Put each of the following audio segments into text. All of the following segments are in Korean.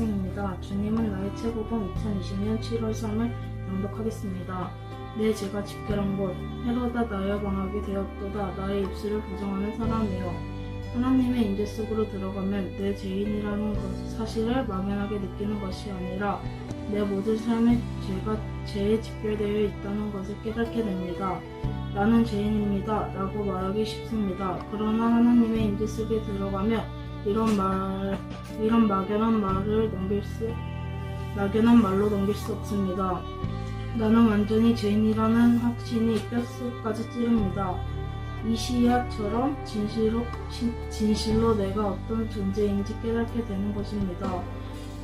학생입니다. 주님은 나의 최고봉 2020년 7월 3일 낭독하겠습니다. 내 제가 집결한 곳 헤로다 나의 방학이 되었도다 나의 입술을 부정하는 사람이여 하나님의 인재 속으로 들어가면 내 죄인이라는 것, 사실을 막연하게 느끼는 것이 아니라 내 모든 삶에 죄가 죄에 집결되어 있다는 것을 깨닫게 됩니다. 나는 죄인입니다. 라고 말하기 쉽습니다. 그러나 하나님의 인재 속에 들어가면 이런 말, 이런 막연한 말을 넘길 수, 막연한 말로 넘길 수 없습니다. 나는 완전히 죄인이라는 확신이 뼛속까지 찌릅니다. 이시야처럼 진실로, 진- 진실로 내가 어떤 존재인지 깨닫게 되는 것입니다.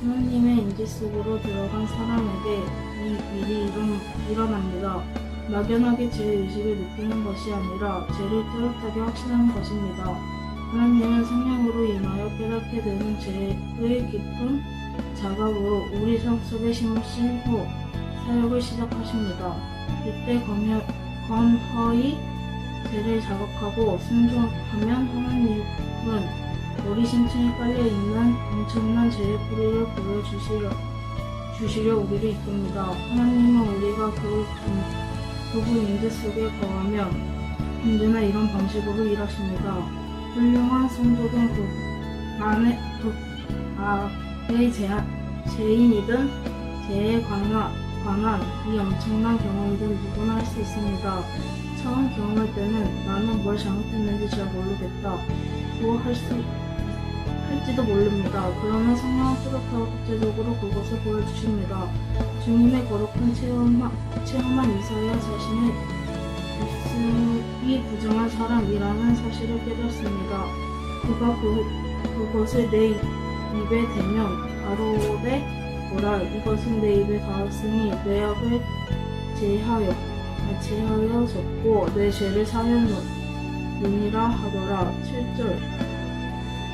하나님의 인지 속으로 들어간 사람에게 이 일이 일어n, 일어납니다. 막연하게 제 의식을 느끼는 것이 아니라 죄를 뚜렷하게 확신하는 것입니다. 하나님은 성령으로 인하여 깨닫게 되는 죄의 깊은 자각으로 우리 성 속에 심으신 후 사역을 시작하십니다. 이때 검여, 검허히 죄를 자각하고 순종하면 하나님은 우리 심층에 깔려있는 엄청난 죄의 뿌리를 보여주시려 주시려 우리를 이끕니다. 하나님은 우리가 그 그분 인재 속에 거하면 언제나 이런 방식으로 일하십니다. 훌륭한 성도된 그 안에 그 아의 제, 죄인이든 죄에 관한, 관한 이 엄청난 경험이든 누구나 할 수 있습니다. 처음 경험할 때는 나는 뭘 잘못했는지 잘 모르겠다. 뭐 할 수 할지도 모릅니다. 그러나 성령은 뚜렷하고 국제적으로 그것을 보여주십니다. 주님의 거룩한 체험하, 체험한 이사야 자신의 입술이 부정한 사람이라는 사실을 깨닫습니다. 그가 그, 그것을 내 입에 대면 가로되 보라 이것은 내 입에 닿았으니 내 악을 제하여 아, 제하여졌고 내 죄를 사하였느니라 하더라 7절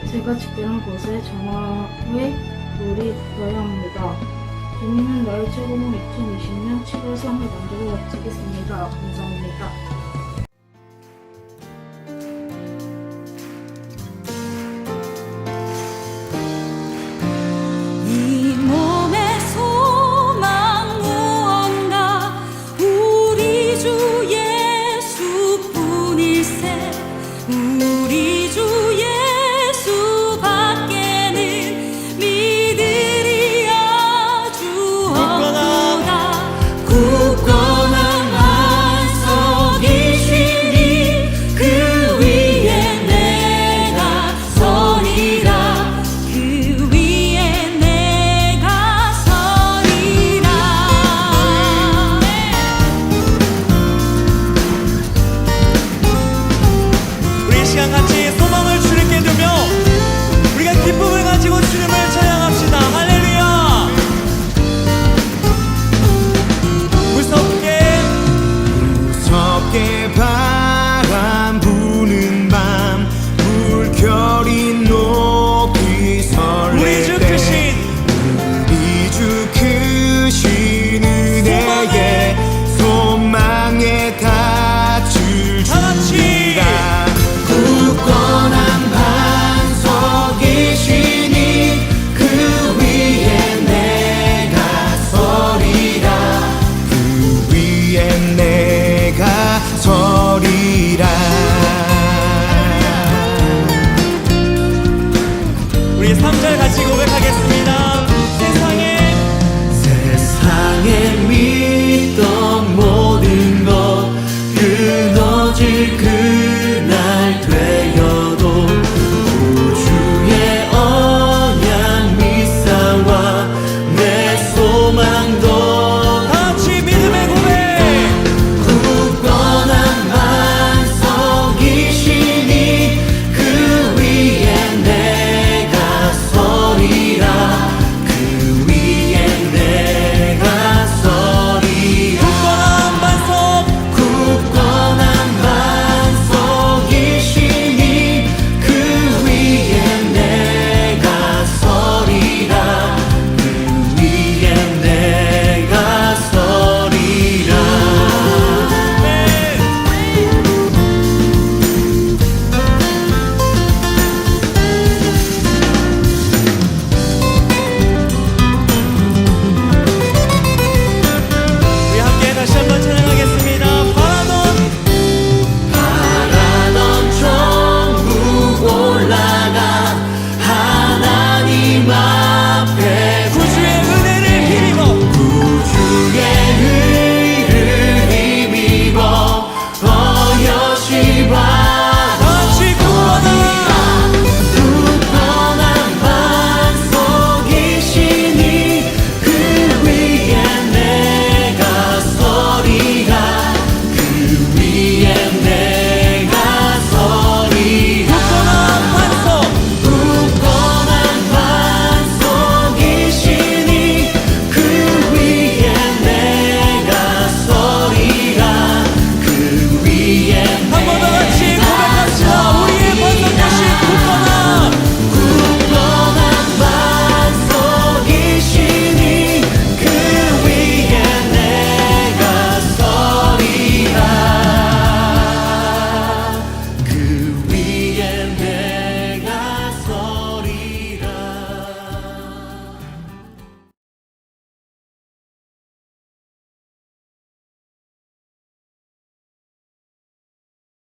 제가 집결한 곳에 정화의 돌이 붙어야 합니다. 주님은 나의 최고는 2020년 7월 3일 만들어 마치겠습니다. 감사합니다. 같이 고백하겠습니다